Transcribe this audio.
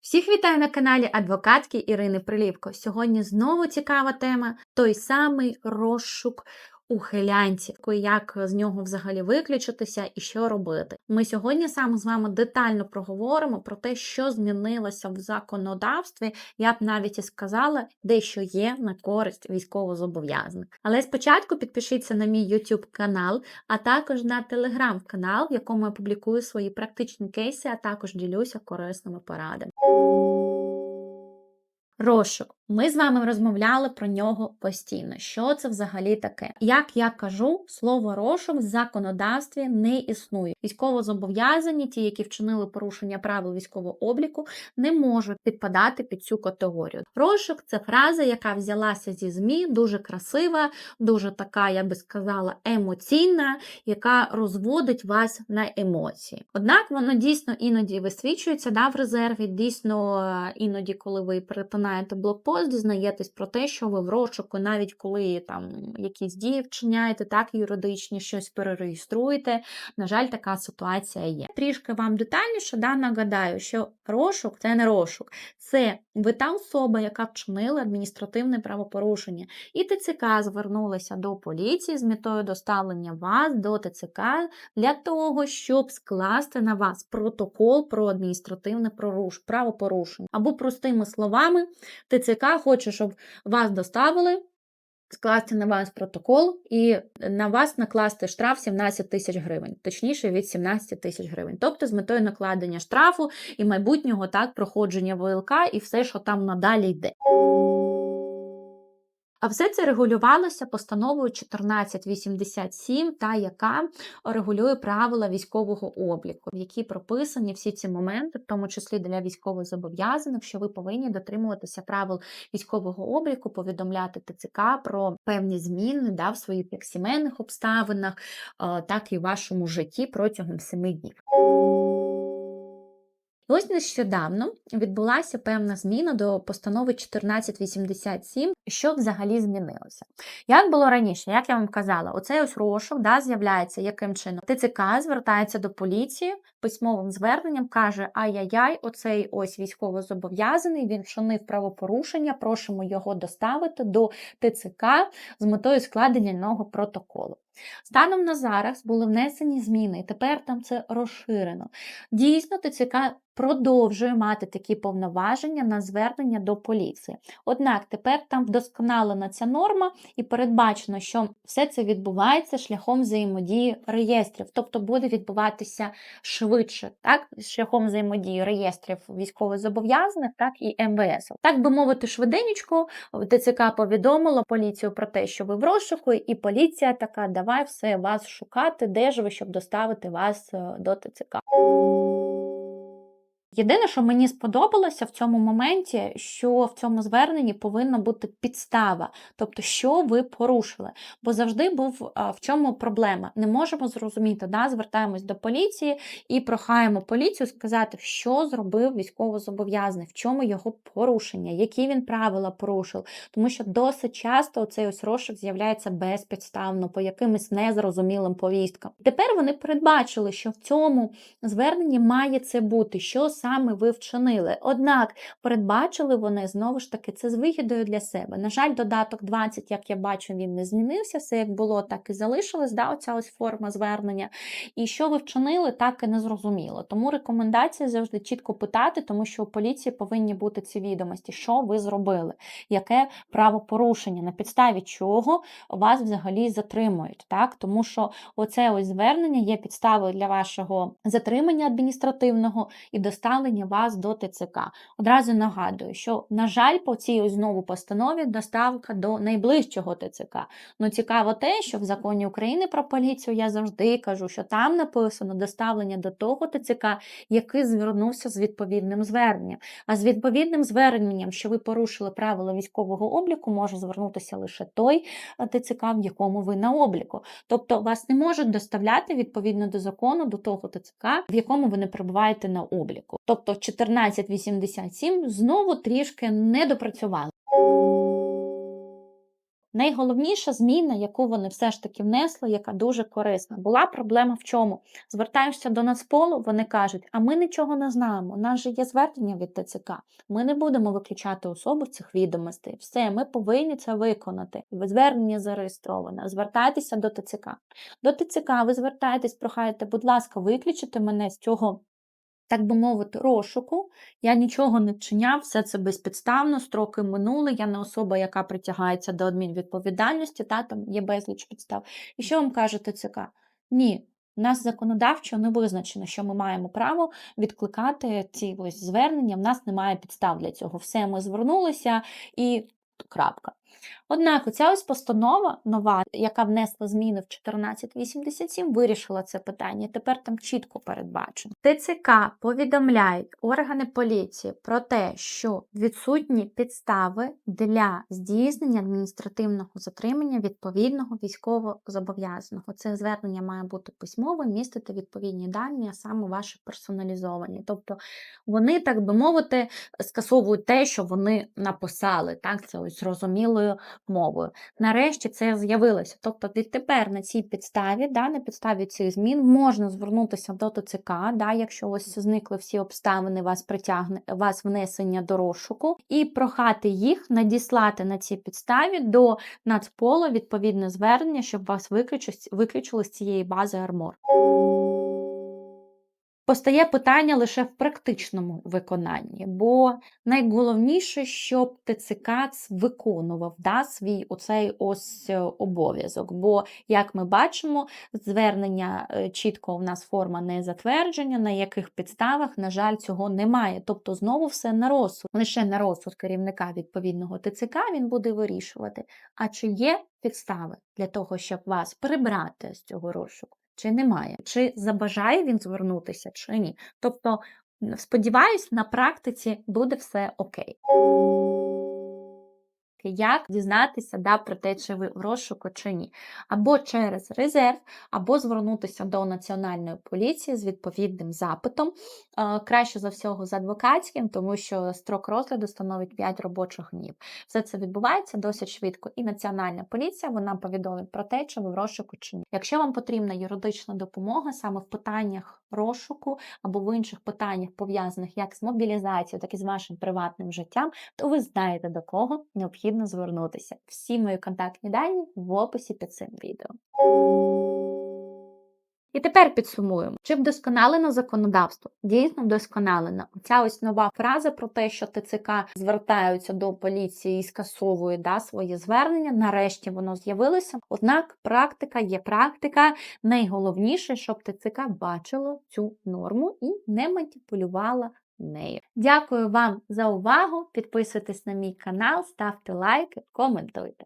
Всіх вітаю на каналі адвокатки Ірини Приліпко. Сьогодні знову цікава тема той самий розшук ухилянців, як з нього взагалі виключитися і що робити. Ми сьогодні саме з вами детально проговоримо про те, що змінилося в законодавстві. Я б навіть і сказала, дещо є на користь військовозобов'язаних. Але спочатку підпишіться на мій YouTube канал, а також на телеграм канал, в якому я публікую свої практичні кейси, а також ділюся корисними порадами. Розшук. Ми з вами розмовляли про нього постійно. Що це взагалі таке? Як я кажу, слово розшук в законодавстві не існує. Військовозобов'язані, ті, які вчинили порушення правил військового обліку, не можуть підпадати під цю категорію. Розшук це фраза, яка взялася зі ЗМІ, дуже красива, дуже така, я би сказала, емоційна, яка розводить вас на емоції. Однак воно дійсно іноді висвічується да, в резерві, дійсно іноді, коли ви перетинаєте блокпост, дізнаєтесь про те, що ви в розшуку, навіть коли там якісь дії вчиняєте, так юридичні, щось перереєструєте. На жаль, така ситуація є. Трішки вам детальніше да, нагадаю, що розшук це не розшук, це ви та особа, яка вчинила адміністративне правопорушення, і ТЦК звернулася до поліції з метою доставлення вас до ТЦК для того, щоб скласти на вас протокол про адміністративне правопорушення. Або простими словами, ТЦК хоче, щоб вас доставили. Скласти на вас протокол і на вас накласти штраф 17 тисяч гривень, точніше від 17 тисяч гривень. Тобто з метою накладення штрафу і майбутнього так проходження ВЛК і все, що там надалі йде. А все це регулювалося постановою 1487, та яка регулює правила військового обліку, в якій прописані всі ці моменти, в тому числі для військовозобов'язаних, що ви повинні дотримуватися правил військового обліку, повідомляти ТЦК про певні зміни да, в своїх як сімейних обставинах, так і в вашому житті протягом семи днів. Ось нещодавно відбулася певна зміна до постанови 1487, що взагалі змінилося. Як було раніше, як я вам казала, оцей ось розшук да, з'являється яким чином? ТЦК звертається до поліції письмовим зверненням, каже: Ай-яй-яй, оцей ось військовозобов'язаний, він вчинив правопорушення, просимо його доставити до ТЦК з метою складення нового протоколу. Станом на зараз були внесені зміни, і тепер там це розширено. Дійсно, ТЦК продовжує мати такі повноваження на звернення до поліції. Однак тепер там вдосконалена ця норма і передбачено, що все це відбувається шляхом взаємодії реєстрів, тобто буде відбуватися швидше, так, шляхом взаємодії реєстрів військовозобов'язаних, так і МВС. Так би мовити, швиденечко ТЦК повідомило поліцію про те, що ви в розшуку, і поліція така, давай все вас шукати, де ж ви, щоб доставити вас е, до ТЦК. Єдине, що мені сподобалося в цьому моменті, що в цьому зверненні повинна бути підстава, тобто, що ви порушили. Бо завжди був в чому проблема. Не можемо зрозуміти, да? звертаємось до поліції і прохаємо поліцію сказати, що зробив військовозобов'язаний, в чому його порушення, які він правила порушив. Тому що досить часто цей ось розшук з'являється безпідставно, по якимось незрозумілим повісткам. Тепер вони передбачили, що в цьому зверненні має це бути. що саме ви вчинили. Однак передбачили вони знову ж таки це з вигідою для себе. На жаль, додаток 20, як я бачу, він не змінився. Все як було, так і залишилось. да, Оця ось форма звернення. І що ви вчинили, так і не зрозуміло. Тому рекомендація завжди чітко питати, тому що у поліції повинні бути ці відомості, що ви зробили, яке правопорушення, на підставі чого вас взагалі затримують. Так? Тому що оце ось звернення є підставою для вашого затримання адміністративного і доставлення доставлення вас до ТЦК. Одразу нагадую, що, на жаль, по цій знову постанові доставка до найближчого ТЦК. Ну, цікаво те, що в законі України про поліцію я завжди кажу, що там написано доставлення до того ТЦК, який звернувся з відповідним зверненням. А з відповідним зверненням, що ви порушили правила військового обліку, може звернутися лише той ТЦК, в якому ви на обліку. Тобто вас не можуть доставляти відповідно до закону до того ТЦК, в якому ви не перебуваєте на обліку. Тобто 1487 знову трішки не допрацювали. Найголовніша зміна, яку вони все ж таки внесли, яка дуже корисна, була проблема в чому? Звертаєшся до Нацполу, вони кажуть, а ми нічого не знаємо, у нас же є звернення від ТЦК, ми не будемо виключати особу цих відомостей. Все, ми повинні це виконати. Ви Звернення зареєстроване. Звертайтеся до ТЦК. До ТЦК ви звертаєтесь, прохаєте, будь ласка, виключите мене з цього. Так би мовити, розшуку, я нічого не вчиняв, все це безпідставно, строки минули, я не особа, яка притягається до адмінвідповідальності, та там є безліч підстав. І що вам каже ТЦК? Ні, у нас законодавчо не визначено, що ми маємо право відкликати ці ось звернення, в нас немає підстав для цього. Все, ми звернулися і крапка. Однак оця ось постанова нова, яка внесла зміни в 1487, вирішила це питання. Тепер там чітко передбачено. ТЦК повідомляють органи поліції про те, що відсутні підстави для здійснення адміністративного затримання відповідного військовозобов'язаного. Це звернення має бути письмове, містити відповідні дані, а саме ваші персоналізовані. Тобто вони, так би мовити, скасовують те, що вони написали. Так, це ось зрозумілою мовою. Нарешті це з'явилося. Тобто відтепер на цій підставі, да, на підставі цих змін можна звернутися до ТЦК, да, якщо ось зникли всі обставини, вас притягне вас внесення до розшуку, і прохати їх надіслати на цій підставі до Нацполу відповідне звернення, щоб вас виключили з цієї бази армор. Постає питання лише в практичному виконанні, бо найголовніше, щоб ТЦК виконував да, свій оцей ось е, обов'язок. Бо, як ми бачимо, звернення е, чітко в нас форма не затвердження, на яких підставах, на жаль, цього немає. Тобто, знову все на розсуд. Лише на розсуд керівника відповідного ТЦК він буде вирішувати, а чи є підстави для того, щоб вас прибрати з цього розшуку чи немає, чи забажає він звернутися, чи ні. Тобто, сподіваюсь, на практиці буде все окей. Як дізнатися да, про те, чи ви в розшуку чи ні. Або через резерв, або звернутися до Національної поліції з відповідним запитом. Е, Краще за всього з адвокатським, тому що строк розгляду становить 5 робочих днів. Все це відбувається досить швидко. І Національна поліція вона повідомить про те, чи ви в розшуку чи ні. Якщо вам потрібна юридична допомога саме в питаннях розшуку або в інших питаннях, пов'язаних як з мобілізацією, так і з вашим приватним життям, то ви знаєте до кого необхідно звернутися. Всі мої контактні дані в описі під цим відео. І тепер підсумуємо, чи вдосконалено законодавство? Дійсно вдосконалено. Ця ось нова фраза про те, що ТЦК звертаються до поліції і скасовують да, свої звернення. Нарешті воно з'явилося. Однак практика є практика. Найголовніше, щоб ТЦК бачило цю норму і не маніпулювала нею. Дякую вам за увагу. Підписуйтесь на мій канал, ставте лайки, коментуйте.